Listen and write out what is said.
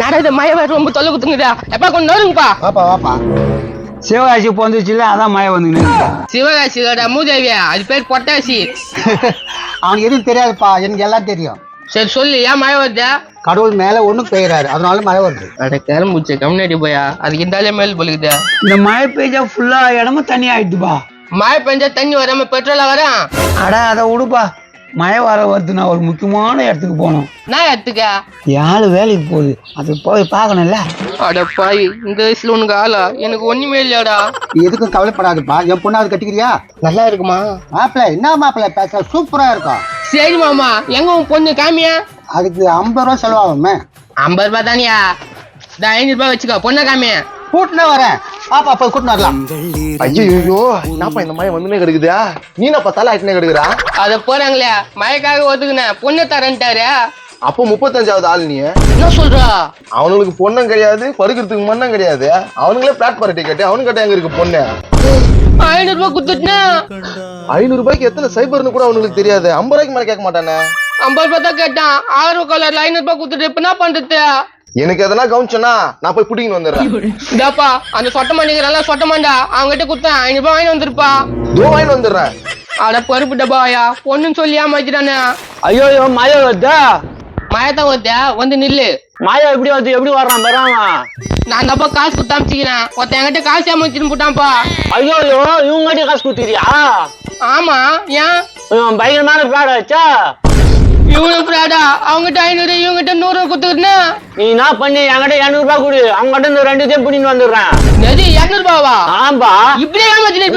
நாடா இது மழை ரொம்ப தொல்லை குத்துங்குதா எப்பா கொஞ்சம் நோருங்கப்பா வாப்பா வாப்பா. சிவகாசி பொந்துச்சுல அதான் மழை வந்து சிவகாசியோட மூதேவியா? அது பேர் பொட்டாசி. அவனுக்கு எதுவும் தெரியாதுப்பா எனக்கு எல்லாம் தெரியும். சரி சொல்லு ஏன் மழை வருதா? கடவுள் மேல ஒண்ணும் பெய்யறாரு அதனால மழை வருது. அட கிளம்புச்சு கம்யூனிட்டி போயா. அதுக்கு இருந்தாலே மேல் பொழுகுதா இந்த மழை பெய்ஞ்சா ஃபுல்லா இடமும் தண்ணி ஆயிடுதுப்பா. மழை பெஞ்சா தண்ணி வராம பெட்ரோலா வரான் அட அதை விடுப்பா. மழை வர வருது நான் ஒரு முக்கியமான இடத்துக்கு போகணும். நான் எடுத்துக்க யாரு வேலைக்கு போகுது. அது போய் பார்க்கணும்ல. அட பாய் இந்த வயசுல உனக்கு ஆளா? எனக்கு ஒண்ணுமே இல்லையாடா. எதுக்கும் கவலைப்படாதுப்பா. என் பொண்ணாவது கட்டிக்கிறியா? நல்லா இருக்குமா? மாப்பிள்ள என்ன மாப்பிள்ள பேச சூப்பரா இருக்கும் சரி மாமா எங்க உன் பொண்ணு காமியா? அதுக்கு ஐம்பது ரூபா செலவாகுமே ஐம்பது ரூபாய் தானியா? இந்த ஐநூறு ரூபாய் வச்சுக்கோ பொண்ணை காமியா? கூட்டினே வரேன். பாப்பா போய் கூட்டினு வரலாம். ஐயோ என்னப்பா இந்த மாதிரி வந்துனே கிடக்குதா? நீ என்னப்பா தலை ஆட்டினே கிடக்குறா அத போறாங்களே மழைக்காக ஒதுக்குனேன் பொண்ணை தரேன்ட்டாரு. அப்போ முப்பத்தஞ்சாவது ஆள் நீ? என்ன சொல்றா? அவனுங்களுக்கு பொண்ணும் கிடையாது படுக்கிறதுக்கு மண்ணும் கிடையாது. அவனுங்களே பிளாட்ஃபார்ம் டிக்கெட் அவனுக்கிட்ட எங்க இருக்கு பொண்ணு? ஐநூறு ரூபாய் ஐநூறு ரூபாய்க்கு எத்தனை சைபர்னு கூட அவனுங்களுக்கு தெரியாது. ஐம்பது ரூபாய்க்கு மேல கேட்க மாட்டானே? ஐம்பது ரூபாய் தான் கேட்டான். ஆயிரம் கலர்ல ஐநூறு ரூபாய் குத்துட்டு இப்ப என்ன பண்றது? எனக்கு எதனா கவனிச்சோன்னா நான் போய் புடிங்கின்னு வந்துடுறேன். இதாப்பா அந்த சொட்ட மாட்டேங்கிறால சொட்ட மாண்டா. அவங்ககிட்ட குத்தேன் ஐநூறு ரூபாய் வாங்கி வந்திருப்பா. தோ வாங்கிட்டு வந்துடுறேன். அட பருப்பு டப்பாயா பொண்ணுன்னு சொல்லி ஏமாத்திட்டானே. ஐயோ ஐயோ மழை வருதா? மயத்தான் ஒருத்தியா வந்து நில்லு. மழை எப்படி வருது? எப்படி வர்றான் வரான் நான் தப்பா காசு கொடுத்து அமிச்சிக்கிறேன். ஒருத்தன் என்கிட்ட காசு ஏமாத்தின்னு போட்டான்ப்பா. ஐயோ ஐயோ இவங்க காசு கொடுத்துறியா ஆமா ஏன்? பயங்கரமான பிராட் ஆச்சா இவனு பிராடா அவங்ககிட்ட ஐநூறு இவங்ககிட்ட நூறு கொடுத்துருந்தேன் நீ என்ன பண்ணி? என்கிட்ட இரநூறு ரூபாய் கொடு. அவங்க கிட்ட இந்த ரெண்டுத்தையும் பிடின்னு வந்துடுறேன். எது இரநூறு ரூபாவா ஆம்பா இப்படியே ஏமாத்திட்டு